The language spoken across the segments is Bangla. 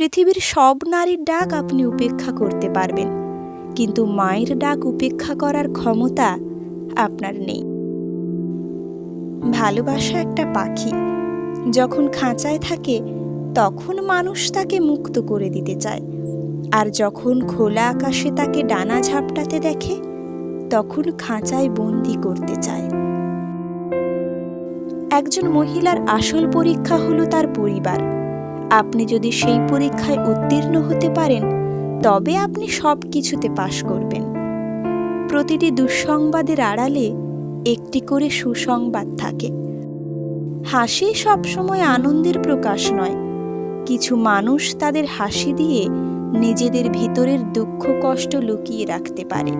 পৃথিবীর সব নারীর ডাক আপনি উপেক্ষা করতে পারবেন। কিন্তু মায়ের ডাক উপেক্ষা করার ক্ষমতা আপনার নেই। ভালোবাসা একটা পাখি। যখন খাঁচায় থাকে, তখন মানুষ তাকে মুক্ত করে দিতে চায়। আর যখন খোলা আকাশে তাকে ডানা ঝাপটাতে দেখে, তখন খাঁচায় বন্দি করতে চায়। একজন মহিলার আসল পরীক্ষা হলো তার পরিবার। আপনি যদি সেই পরীক্ষায় উত্তীর্ণ হতে পারেন, তবে আপনি সব কিছুতে পাশ করবেন। প্রতিটি দুঃসংবাদের আড়ালে একটি করে সুসংবাদ থাকে। হাসি সবসময় আনন্দের প্রকাশ নয়। কিছু মানুষ তাদের হাসি দিয়ে নিজেদের ভিতরের দুঃখ, কষ্ট লুকিয়ে রাখতে পারে।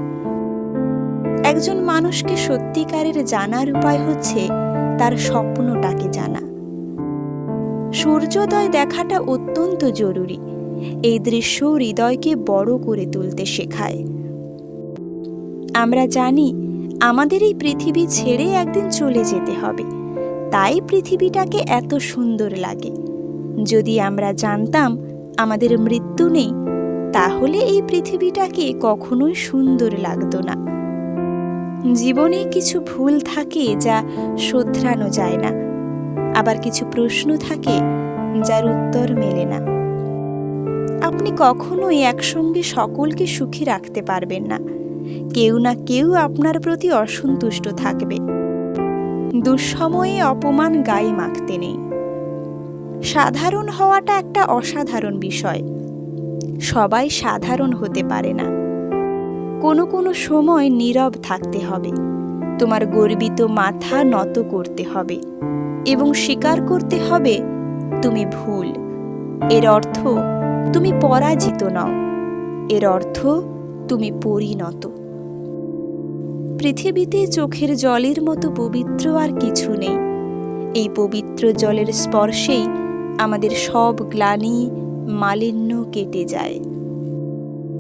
একজন মানুষকে সত্যিকারের জানার উপায় হচ্ছে তার স্বপ্নটাকে জানা। সূর্যোদয় দেখাটা অত্যন্ত জরুরি। এই দৃশ্য হৃদয়কে বড় করে তুলতে শেখায়। আমরা জানি, আমাদের এই পৃথিবী ছেড়ে একদিন চলে যেতে হবে। তাই পৃথিবীটাকে এত সুন্দর লাগে। যদি আমরা জানতাম, আমাদের মৃত্যু নেই, তাহলে এই পৃথিবীটাকে কখনোই সুন্দর লাগতো না। জীবনে কিছু ভুল থাকে যা শোধরানো যায় না। আবার কিছু প্রশ্ন থাকে যার উত্তর মেলে না। আপনি কখনোই একসঙ্গে সকলকে সুখী রাখতে পারবেন না। কেউ না কেউ আপনার প্রতি অসন্তুষ্ট থাকবে। দুঃসময়ে অপমান গায়ে মাখতে নেই। সাধারণ হওয়াটা একটা অসাধারণ বিষয়। সবাই সাধারণ হতে পারে না। কোনো কোনো সময় নীরব থাকতে হবে। তোমার গর্বিত মাথা নত করতে হবে। এবং স্বীকার করতে হবে, তুমি ভুল। এর অর্থ, তুমি পরাজিত নও। এর অর্থ, তুমি পরিণত। পৃথিবীতে চোখের জলের মতো পবিত্র আর কিছু নেই। এই পবিত্র জলের স্পর্শেই আমাদের সব গ্লানি মালিন্য কেটে যায়।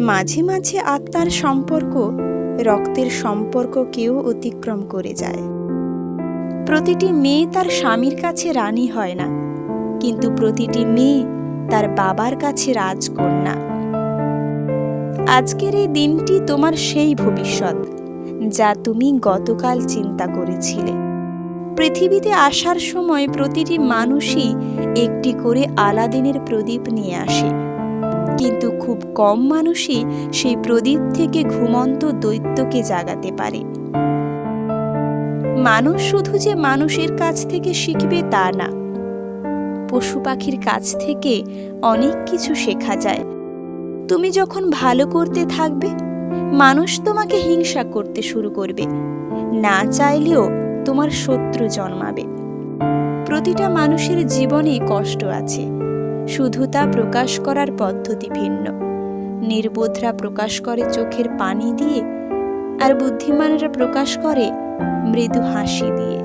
মাঝে মাঝে আত্মার সম্পর্ক, রক্তের সম্পর্ককেও অতিক্রম করে যায়। প্রতিটি মেয়ে তার স্বামীর কাছে রানী হয় না, কিন্তু প্রতিটি মেয়ে তার বাবার কাছে রাজকন্যা। আজকের এই দিনটি তোমার সেই ভবিষ্যৎ, যা তুমি গতকাল চিন্তা করেছিলে। পৃথিবীতে আসার সময় প্রতিটি মানুষই একটি করে আলাদিনের প্রদীপ নিয়ে আসে। কিন্তু খুব কম মানুষই সেই প্রদীপ থেকে ঘুমন্ত দৈত্যকে জাগাতে পারে। মানুষ শুধু যে মানুষের কাছ থেকে শিখবে তা না, পশু পাখির কাছ থেকে অনেক কিছু শেখা যায়। তুমি যখন ভালো করতে থাকবে, মানুষ তোমাকে হিংসা করতে শুরু করবে, না চাইলেও তোমার শত্রু জন্মাবে। প্রতিটা মানুষের জীবনে কষ্ট আছে, শুধু তা প্রকাশ করার পদ্ধতি ভিন্ন। নির্বোধরা প্রকাশ করে চোখের পানি দিয়ে, আর বুদ্ধিমানেরা প্রকাশ করে মৃদু হাসি দিয়ে।